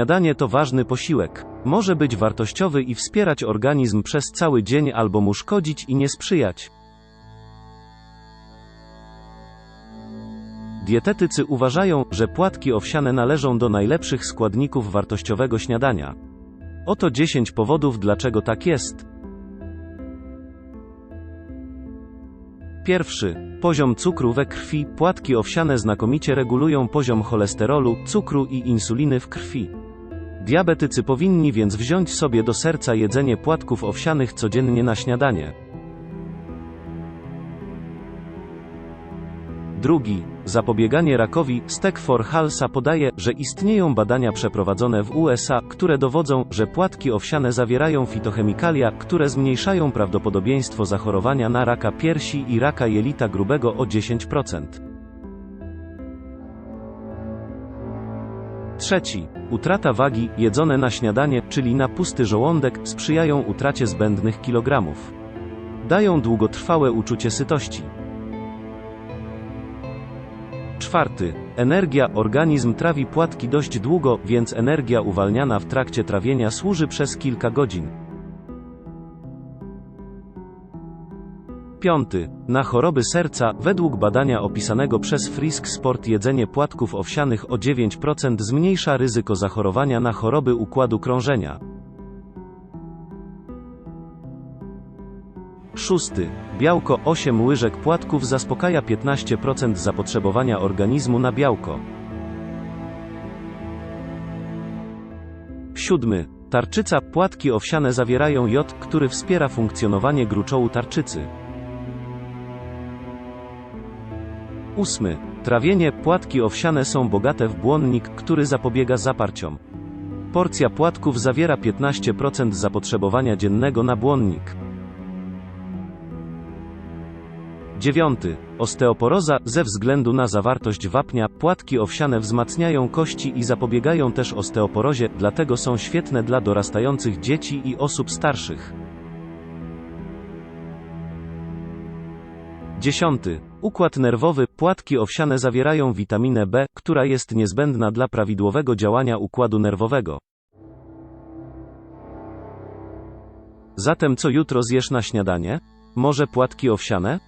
Śniadanie to ważny posiłek. Może być wartościowy i wspierać organizm przez cały dzień albo mu szkodzić i nie sprzyjać. Dietetycy uważają, że płatki owsiane należą do najlepszych składników wartościowego śniadania. Oto 10 powodów, dlaczego tak jest. Pierwszy. Poziom cukru we krwi. Płatki owsiane znakomicie regulują poziom cholesterolu, cukru i insuliny w krwi. Diabetycy powinni więc wziąć sobie do serca jedzenie płatków owsianych codziennie na śniadanie. Drugi. Zapobieganie rakowi. Stek for Halsa podaje, że istnieją badania przeprowadzone w USA, które dowodzą, że płatki owsiane zawierają fitochemikalia, które zmniejszają prawdopodobieństwo zachorowania na raka piersi i raka jelita grubego o 10%. Trzeci. Utrata wagi, jedzone na śniadanie, czyli na pusty żołądek, sprzyjają utracie zbędnych kilogramów. Dają długotrwałe uczucie sytości. Czwarty. Energia. Organizm trawi płatki dość długo, więc energia uwalniana w trakcie trawienia służy przez kilka godzin. Piąty. Na choroby serca, według badania opisanego przez Frisk Sport jedzenie płatków owsianych o 9% zmniejsza ryzyko zachorowania na choroby układu krążenia. Szósty. Białko 8 łyżek płatków zaspokaja 15% zapotrzebowania organizmu na białko. Siódmy. Tarczyca. Płatki owsiane zawierają jod, który wspiera funkcjonowanie gruczołu tarczycy. Ósmy. Trawienie. Płatki owsiane są bogate w błonnik, który zapobiega zaparciom. Porcja płatków zawiera 15% zapotrzebowania dziennego na błonnik. Dziewiąty. Osteoporoza. Ze względu na zawartość wapnia, płatki owsiane wzmacniają kości i zapobiegają też osteoporozie, dlatego są świetne dla dorastających dzieci i osób starszych. Dziesiąty. Układ nerwowy. Płatki owsiane zawierają witaminę B, która jest niezbędna dla prawidłowego działania układu nerwowego. Zatem co jutro zjesz na śniadanie? Może płatki owsiane?